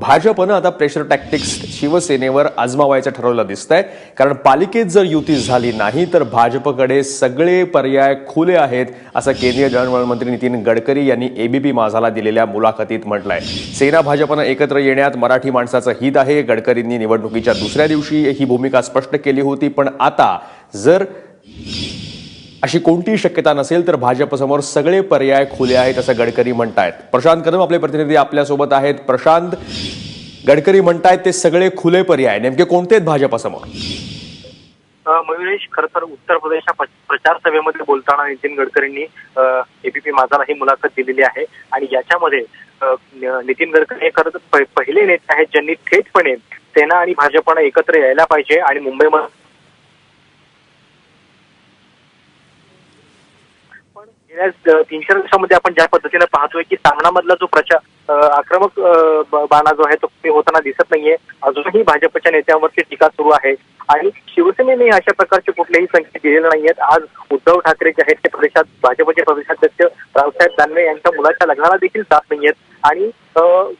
भाजपनं आता pressure tactics शिवसेनेवर आजमावायचं ठरवलं दिसतंय. कारण पालिकेत जर युती झाली नाही तर भाजपकडे सगळे पर्याय खुले आहेत असं केंद्रीय दळणवळण मंत्री नितीन गडकरी यांनी एबीपी माझाला दिलेल्या मुलाखतीत म्हटलंय. सेना भाजपनं एकत्र येण्यात मराठी माणसाचं हित आहे. गडकरींनी निवडणुकीच्या दुसऱ्या दिवशी ही भूमिका स्पष्ट केली होती पण आता जर अशी कोणतीही शक्यता नसेल तर भाजपसमोर सगळे पर्याय खुले आहेत असं गडकरी म्हणतायत. प्रशांत कदम आपले प्रतिनिधी आपल्यासोबत आहेत. प्रशांत गडकरी म्हणतायत ते सगळे खुले पर्याय. नेमके कोणते आहेत भाजपसमोर? मयुरेश खर तर उत्तर प्रदेशच्या प्रचार सभेमध्ये बोलताना नितीन गडकरींनी एबीपी माझाला ही मुलाखत दिलेली आहे. आणि याच्यामध्ये नितीन गडकरी हे खरं तर पहिले नेते आहेत ज्यांनी थेटपणे सेना आणि भाजपनं एकत्र यायला पाहिजे आणि मुंबईमध्ये पण गेल्या तीन चार दिवसामध्ये आपण ज्या पद्धतीने पाहतोय की सामनामधला जो प्रचार आक्रमक बाणा जो आहे तो कमी होताना दिसत नाहीये. अजूनही भाजपच्या नेत्यांवरची टीका सुरू आहे. आणि शिवसेनेने अशा प्रकारचे कुठलेही संकेत दिलेले नाहीयेत. आज उद्धव ठाकरे जे आहेत ते प्रदेशात भाजपचे प्रदेशाध्यक्ष रावसाहेब दानवे यांच्या मुलाच्या लग्नाला देखील जात नाहीयेत. आणि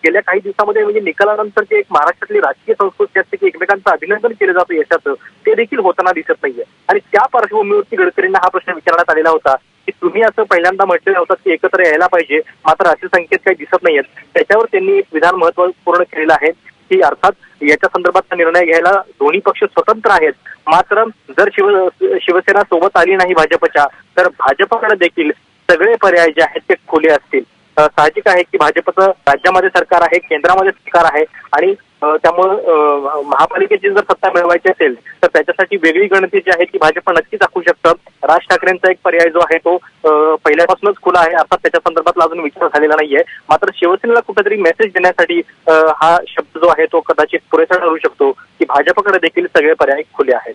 गेल्या काही दिवसामध्ये म्हणजे निकालानंतर जे एक महाराष्ट्रातली राजकीय संस्कृती असते की एकमेकांचं अभिनंदन केलं जातं यशाचं ते देखील होताना दिसत नाहीये. आणि त्या पार्श्वभूमीवरती गडकरींना हा प्रश्न विचारण्यात आलेला होता. की तुम्ही असं पहिल्यांदा म्हटलेलं होतं की एकत्र यायला पाहिजे मात्र असे संकेत काही दिसत नाहीयेत. त्याच्यावर त्यांनी एक विधान महत्त्वपूर्ण केलेलं आहे की अर्थात याच्या संदर्भातचा निर्णय घ्यायला दोन्ही पक्ष स्वतंत्र आहेत. मात्र जर शिव शिवसेना सोबत आली नाही भाजपच्या तर भाजपकडे देखील सगळे पर्याय जे आहेत ते खुले असतील. साहजिक आहे की भाजपचं राज्यामध्ये सरकार आहे केंद्रामध्ये सरकार आहे आणि त्यामुळं महापालिकेची जर सत्ता मिळवायची असेल तर त्याच्यासाठी वेगळी गणती जी आहे ती भाजप नक्कीच दाखवू शकतं. राज ठाकरेंचा एक पर्याय जो आहे तो पहिल्यापासूनच खुला आहे. अर्थात त्याच्या संदर्भातला अजून विचार झालेला नाहीये. मात्र शिवसेनेला कुठेतरी मेसेज देण्यासाठी हा शब्द जो आहे तो कदाचित पुरेसा ठरू शकतो की भाजपकडे देखील सगळे पर्याय खुले आहेत.